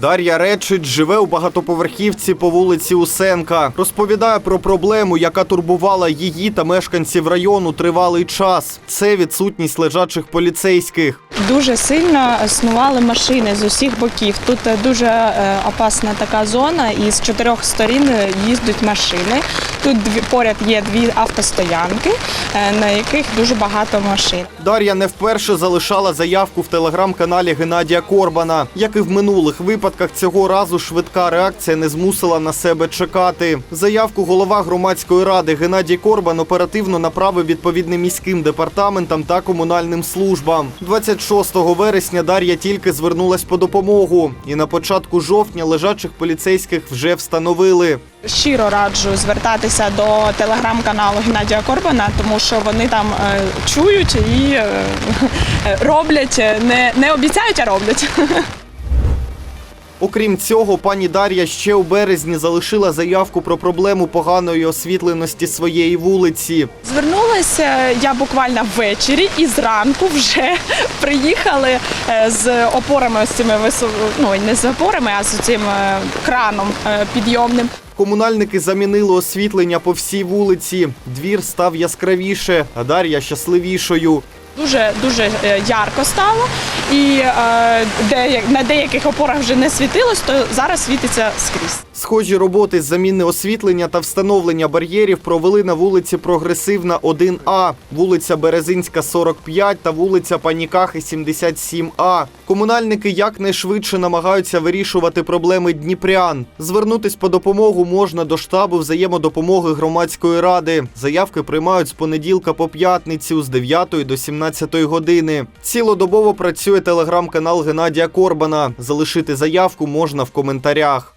Дар'я Речич живе у багатоповерхівці по вулиці Усенка. Розповідає про проблему, яка турбувала її та мешканців району тривалий час. Це відсутність лежачих поліцейських. Дуже сильно снували машини з усіх боків. Тут е, дуже е, опасна така зона, і з чотирьох сторін е, їздять машини. Тут дві поряд є дві автостоянки, е, на яких дуже багато машин. Дар'я не вперше залишала заявку в телеграм-каналі Геннадія Корбана. Як і в минулих випадках, цього разу швидка реакція не змусила на себе чекати. Заявку голова громадської ради Геннадій Корбан оперативно направив відповідним міським департаментам та комунальним службам. 26 вересня Дар'я тільки звернулась по допомогу, і на початку жовтня лежачих поліцейських вже встановили. Щиро раджу звертатися до телеграм-каналу Геннадія Корбана, тому що вони там е, чують і е, роблять, е, не, не обіцяють, а роблять. Окрім цього, пані Дар'я ще у березні залишила заявку про проблему поганої освітленості своєї вулиці. Звернулася я буквально ввечері і зранку вже приїхали е, з опорами ось цими висо... ну не з опорами, а з цим е, краном е, підйомним. Комунальники замінили освітлення по всій вулиці. Двір став яскравіше, а Дар'я щасливішою. Дуже дуже ярко стало, і е, на деяких опорах вже не світилось, то зараз світиться скрізь. Схожі роботи з заміни освітлення та встановлення бар'єрів провели на вулиці Прогресивна 1А, вулиця Березинська 45 та вулиця Панікахи 77А. Комунальники якнайшвидше намагаються вирішувати проблеми дніпрян. Звернутись по допомогу можна до штабу взаємодопомоги громадської ради. Заявки приймають з понеділка по п'ятницю з 9 до 17 години. Цілодобово працює телеграм-канал Геннадія Корбана. Залишити заявку можна в коментарях.